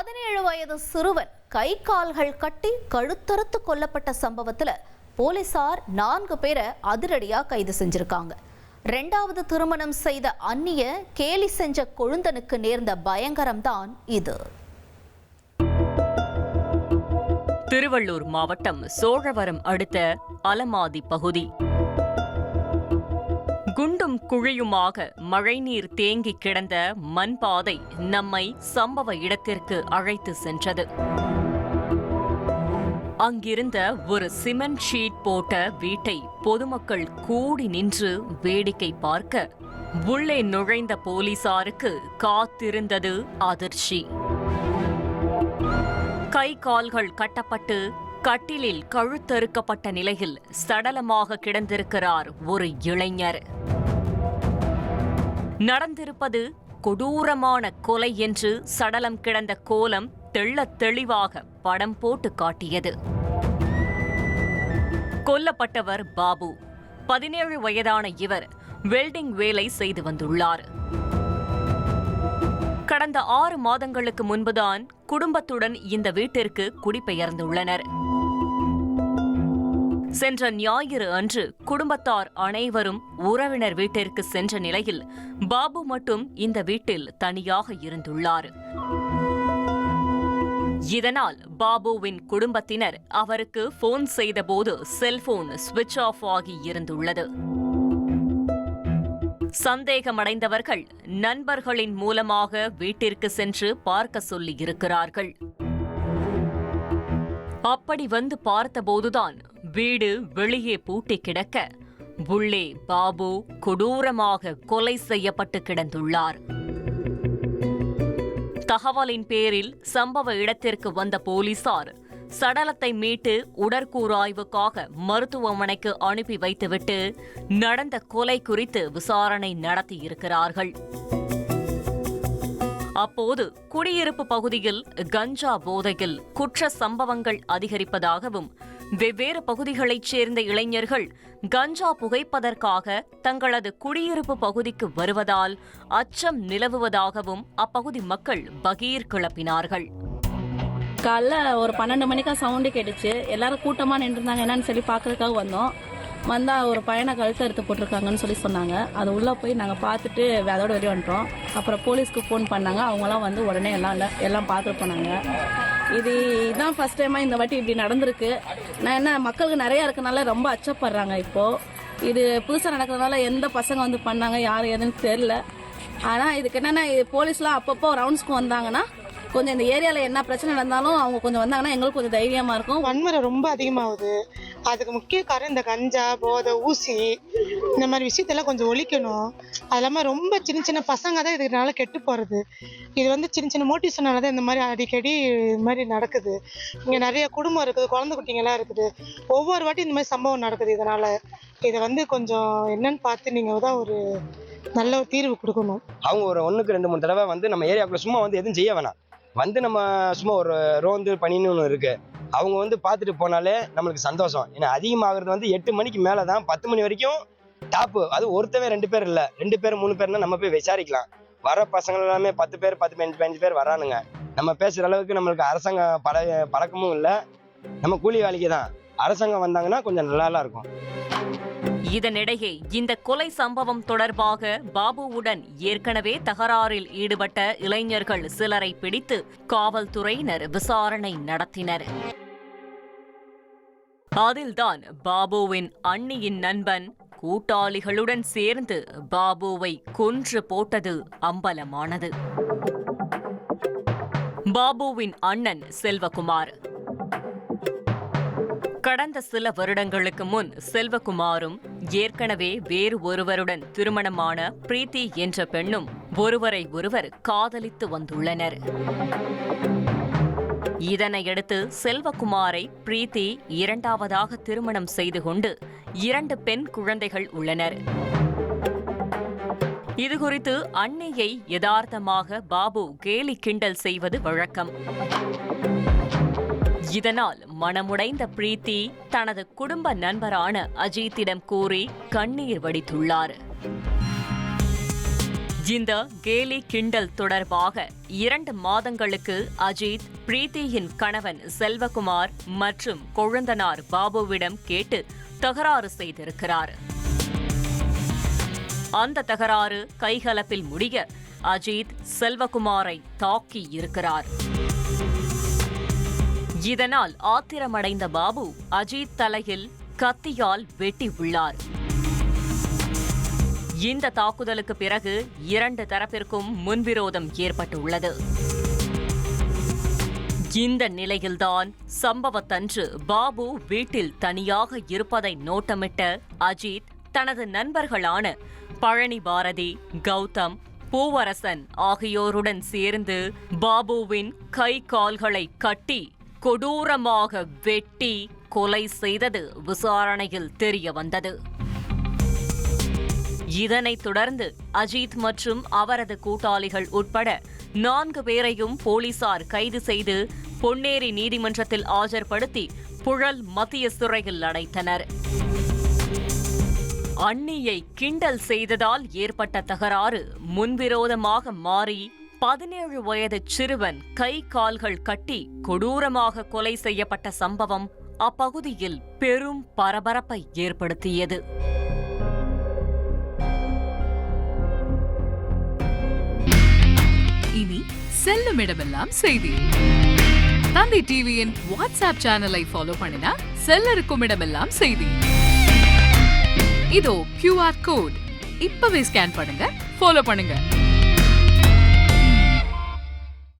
பதினேழு வயது சிறுவன் கை கால்கள் கட்டி கழுத்தறுத்து கொல்லப்பட்ட சம்பவத்துல போலீசார் நான்கு பேரை அதிரடியா கைது செஞ்சிருக்காங்க. ரெண்டாவது திருமணம் செய்த அந்நிய கேலி செஞ்ச கொழுந்தனுக்கு நேர்ந்த பயங்கரம்தான் இது. திருவள்ளூர் மாவட்டம் சோழவரம் அடுத்த அலமாதி பகுதி. குண்டும் குழியுமாக மழைநீர் தேங்கி கிடந்த மண் பாதை நம்மை சம்பவ இடத்திற்கு அழைத்து சென்றது. அங்கிருந்த ஒரு சிமெண்ட் ஷீட் போட்ட வீட்டை பொதுமக்கள் கூடி நின்று வேடிக்கை பார்க்க உள்ளே நுழைந்த போலீசாருக்கு காத்திருந்தது அதிர்ச்சி. கை கால்கள் கட்டப்பட்டு கட்டிலில் கழுத்தறுக்கப்பட்ட நிலையில் சடலமாக கிடந்திருக்கிறார் ஒரு இளைஞர். நடந்திருப்பது கொடூரமான கொலை என்று சடலம் கிடந்த கோலம் தெள்ள தெளிவாக படம் போட்டு காட்டியது. கொல்லப்பட்டவர் பாபு. பதினேழு வயதான இவர் வெல்டிங் வேலை செய்து வந்துள்ளார். கடந்த ஆறு மாதங்களுக்கு முன்புதான் குடும்பத்துடன் இந்த வீட்டிற்கு குடிபெயர்ந்துள்ளனர். சென்ற ஞாயிறு அன்று குடும்பத்தார் அனைவரும் உறவினர் வீட்டிற்கு சென்ற நிலையில் பாபு மட்டும் இந்த வீட்டில் தனியாக இருந்துள்ளார். இதனால் பாபுவின் குடும்பத்தினர் அவருக்கு போன் செய்தபோது செல்போன் சுவிட்ச் ஆஃப் ஆகி இருந்துள்ளது. சந்தேகமடைந்தவர்கள் நண்பர்களின் மூலமாக வீட்டிற்கு சென்று பார்க்க சொல்லி இருக்கிறார்கள் அப்படி வந்து பார்த்தபோதுதான் வீடு வெளியே பூட்டி கிடக்க புள்ளே பாபு கொடூரமாக கொலை செய்யப்பட்டு கிடந்துள்ளார். தகவலின் பேரில் சம்பவ இடத்திற்கு வந்த போலீசார் சடலத்தை மீட்டு உடற்கூறாய்வுக்காக மருத்துவமனைக்கு அனுப்பி வைத்துவிட்டு நடந்த கொலை குறித்து விசாரணை நடத்தியிருக்கிறார்கள். அப்போது குடியிருப்பு பகுதியில் கஞ்சா போதையில் குற்ற சம்பவங்கள் அதிகரிப்பதாகவும் வெவ்வேறு பகுதிகளைச் சேர்ந்த இளைஞர்கள் கஞ்சா புகைப்பதற்காக தங்களது குடியிருப்பு பகுதிக்கு வருவதால் அச்சம் நிலவுவதாகவும் அப்பகுதி மக்கள் பகீர் கிளப்பினார்கள். காலைல ஒரு பன்னெண்டு மணிக்கா சவுண்டு கேட்டுச்சு. எல்லாரும் கூட்டமா நின்றுருந்தாங்க. என்னன்னு சொல்லி பார்க்கறதுக்காக வந்தோம். வந்தா ஒரு பையனை கழுத்து எடுத்து போட்டிருக்காங்கன்னு சொல்லி சொன்னாங்க. அது உள்ள போய் நாங்க பார்த்துட்டு அதோட வெளியே வந்துட்டோம். அப்புறம் போலீஸ்க்கு ஃபோன் பண்ணாங்க. அவங்களாம் வந்து உடனே எல்லாம் இல்லை எல்லாம் பார்த்துட்டு போனாங்க. இது இதான் ஃபர்ஸ்ட் டைமாக இந்த வாட்டி இப்படி நடந்திருக்கு. நான் என்ன மக்களுக்கு நிறையா இருக்கனால ரொம்ப அச்சப்படுறாங்க இப்போது இது புதுசாக நடக்கிறதுனால எந்த பசங்க வந்து பண்ணாங்க யார் எதுன்னு தெரியல. ஆனால் இதுக்கு என்னென்ன போலீஸ்லாம் அப்பப்போ ரவுண்ட்ஸ்க்கு வந்தாங்கன்னா கொஞ்சம் இந்த ஏரியாவில் என்ன பிரச்சனை நடந்தாலும் அவங்க கொஞ்சம் வந்தாங்கன்னா எங்களுக்கு கொஞ்சம் தைரியமாக இருக்கும். வன்முறை ரொம்ப அதிகமாகுது. அதுக்கு முக்கிய காரணம் இந்த கஞ்சா போதை ஊசி இந்த மாதிரி விஷயத்தெல்லாம் கொஞ்சம் ஒழிக்கணும். அது இல்லாமல் ரொம்ப சின்ன சின்ன பசங்க தான் இதனால கெட்டு போகிறது இது வந்து சின்ன சின்ன மோட்டிவ்ஸ்னால தான் இந்த மாதிரி அடிக்கடி இது மாதிரி நடக்குது. இங்கே நிறைய குடும்பம் இருக்குது குழந்தை குட்டிங்கெல்லாம் இருக்குது. ஒவ்வொரு வாட்டி இந்த மாதிரி சம்பவம் நடக்குது இதனால். இதை வந்து கொஞ்சம் என்னன்னு பார்த்து நீங்கள் தான் ஒரு நல்ல ஒரு தீர்வு கொடுக்கணும். அவங்க ஒரு ஒன்றுக்கு ரெண்டு மூணு தடவை வந்து நம்ம ஏரியாக்குள்ள சும்மா வந்து எதுவும் செய்ய வேணாம். வந்து நம்ம சும்மா ஒரு ரோந்து பணின்னு ஒன்று இருக்குது அவங்க வந்து பார்த்துட்டு போனாலே நம்மளுக்கு சந்தோஷம். ஏன்னா அதிகமாகிறது வந்து எட்டு மணிக்கு மேலே தான் பத்து மணி வரைக்கும் டாப்பு அது ஒருத்தவன் ரெண்டு பேர் இல்லை. ரெண்டு பேர் மூணு பேர்னா நம்ம போய் விசாரிக்கலாம். வர பசங்கள் எல்லாமே பத்து பேர் பத்து பதினஞ்சு பதினஞ்சு பேர் வரானுங்க. நம்ம பேசுகிற அளவுக்கு நம்மளுக்கு அரசாங்க பழ பழக்கமும் இல்லை. நம்ம கூலி வேலைக்கு தான் அரசாங்கம் வந்தாங்கன்னா கொஞ்சம் நல்லாலாம் இருக்கும். இதனிடையே இந்த கொலை சம்பவம் தொடர்பாக பாபுவுடன் ஏற்கனவே தகராறில் ஈடுபட்ட இளைஞர்கள் சிலரை பிடித்து காவல்துறையினர் விசாரணை நடத்தினர். அதில்தான் பாபுவின் அண்ணியின் நண்பன் கூட்டாளிகளுடன் சேர்ந்து பாபுவை கொன்று போட்டது அம்பலமானது. பாபுவின் அண்ணன் செல்வகுமார். கடந்த சில வருடங்களுக்கு முன் செல்வகுமாரும் ஏற்கனவே வேறு ஒருவருடன் திருமணமான பிரீத்தி என்ற பெண்ணும் ஒருவரை ஒருவர் காதலித்து வந்துள்ளனர். இதனையடுத்து செல்வகுமாரை பிரீத்தி இரண்டாவதாக திருமணம் செய்து கொண்டு இரண்டு பெண் குழந்தைகள் உள்ளனர். இதுகுறித்து அன்னையை யதார்த்தமாக பாபு கேலி கிண்டல் செய்வது வழக்கம். இதனால் மனமுடைந்த பிரீத்தி தனது குடும்ப நண்பரான அஜித்திடம் கூறி கண்ணீர் வடித்துள்ளார். இந்த கேலி கிண்டல் தொடர்பாக இரண்டு மாதங்களுக்கு அஜித் பிரீத்தியின் கணவன் செல்வகுமார் மற்றும் கொழுந்தனார் பாபுவிடம் கேட்டு தகராறு செய்திருக்கிறார். அந்த தகராறு கைகலப்பில் முடிய அஜித் செல்வகுமாரை தாக்கி இருக்கிறார். இதனால் ஆத்திரமடைந்த பாபு அஜித் தலையில் கத்தியால் வெட்டி உள்ளார் இந்த தாக்குதலுக்கு பிறகு இரண்டு தரப்பிற்கும் முன்விரோதம் ஏற்பட்டுள்ளது. இந்த நிலையில்தான் சம்பவத்தன்று பாபு வீட்டில் தனியாக இருப்பதை நோட்டமிட்ட அஜித் தனது நண்பர்களான பழனி பாரதி கௌதம் பூவரசன் ஆகியோருடன் சேர்ந்து பாபுவின் கை கால்களை கட்டி கொடூரமாக வெட்டி கொலை செய்தது விசாரணையில் தெரிய வந்தது. இதனைத் தொடர்ந்து அஜித் மற்றும் அவரது கூட்டாளிகள் உட்பட நான்கு பேரையும் போலீசார் கைது செய்து பொன்னேரி நீதிமன்றத்தில் ஆஜர்படுத்தி புழல் மத்திய சிறையில் அடைத்தனர். அண்ணியை கிண்டல் செய்ததால் ஏற்பட்ட தகராறு முன்விரோதமாக மாறி பதினேழு வயது சிறுவன் கை கால்கள் கட்டி கொடூரமாக கொலை செய்யப்பட்ட சம்பவம் அப்பகுதியில் பெரும் பரபரப்பை ஏற்படுத்தியது. இனி செல்லும் இடமெல்லாம் செய்தி. தந்தை டிவியின் வாட்ஸ்அப் சேனலை ஃபாலோ பண்ணினா செல்ல இருக்கும் இடமெல்லாம் செய்தி. இதோ கியூஆர் கோட் இப்பவே ஸ்கேன் பண்ணுங்க ஃபாலோ பண்ணுங்க.